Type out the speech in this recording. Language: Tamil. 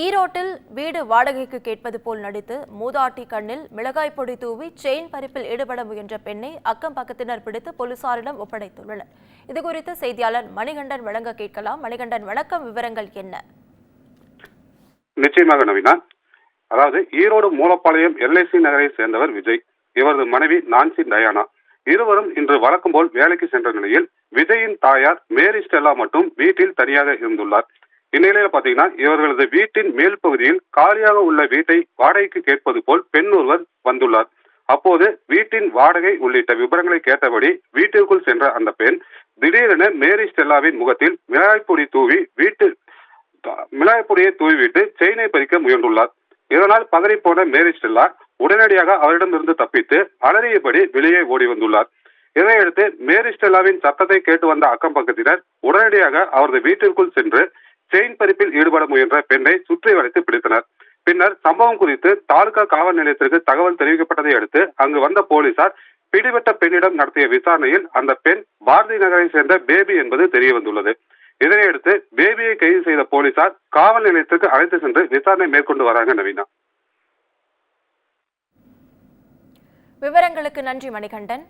ஈரோட்டில் வீடு வாடகைக்கு கேட்பது போல் நடித்து மூதாட்டி கண்ணில் மிளகாய் பொடி தூவி செயின் பறிப்பில் ஈடுபட முயன்ற பெண்ணை அக்கம் பக்கத்தினர் பிடித்து போலீசாரிடம் ஒப்படைத்துள்ளனர். இதுகுறித்து செய்தியாளர் மணிகண்டன் வழங்க கேட்கலாம். மணிகண்டன் வணக்கம். விவரங்கள் என்ன? நிச்சயமாக நவீனா. அதாவது ஈரோடு மூலப்பாளையம் எல்ஐசி நகரை சேர்ந்தவர் விஜய். இவரது மனைவி நான்சி டயானா. இருவரும் இன்று வழக்கம் போல் வேலைக்கு சென்ற நிலையில் விஜயின் தாயார் மேரி ஸ்டெல்லா மட்டும் வீட்டில் தனியாக இருந்துள்ளார். இந்நிலையில பாத்தீங்கன்னா இவர்களது வீட்டின் மேல் பகுதியில் காலியாக உள்ள வீட்டை வாடகைக்கு கேட்பது போல் பெண் ஒருவர் வந்துள்ளார். அப்போது வீட்டின் வாடகை உள்ளிட்ட விவரங்களை கேட்டபடி வீட்டிற்குள் சென்ற அந்த பெண் திடீரென மேரி ஸ்டெல்லாவின் முகத்தில் மிளகாய்ப்பொடி தூவி வீட்டு மிளகாய் தூவிவிட்டு செயினை பறிக்க முயன்றுள்ளார். இதனால் பதறிப்போன மேரி ஸ்டெல்லா உடனடியாக அவரிடமிருந்து தப்பித்து அலறியபடி வெளியே ஓடி வந்துள்ளார். இதையடுத்து மேரி ஸ்டெல்லாவின் சத்தத்தை கேட்டு வந்த அக்கம் பக்கத்தினர் உடனடியாக அவரது வீட்டிற்குள் சென்று செயின் பறிப்பில் ஈடுபட முயன்ற பெண்ணை சுற்றி வளைத்து பிடித்தனர். பின்னர் சம்பவம் குறித்து தாலுகா காவல் நிலையத்திற்கு தகவல் தெரிவிக்கப்பட்டதை அடுத்து அங்கு வந்த போலீசார் பிடிபட்ட பெண்ணிடம் நடத்திய விசாரணையில் அந்த பெண் பாரதி நகரை சேர்ந்த பேபி என்பது தெரிய வந்துள்ளது இதனையடுத்து பேபியை கைது செய்த போலீசார் காவல் நிலையத்திற்கு அழைத்து சென்று விசாரணை மேற்கொண்டு வராங்க நவீனா. விவரங்களுக்கு நன்றி மணிகண்டன்.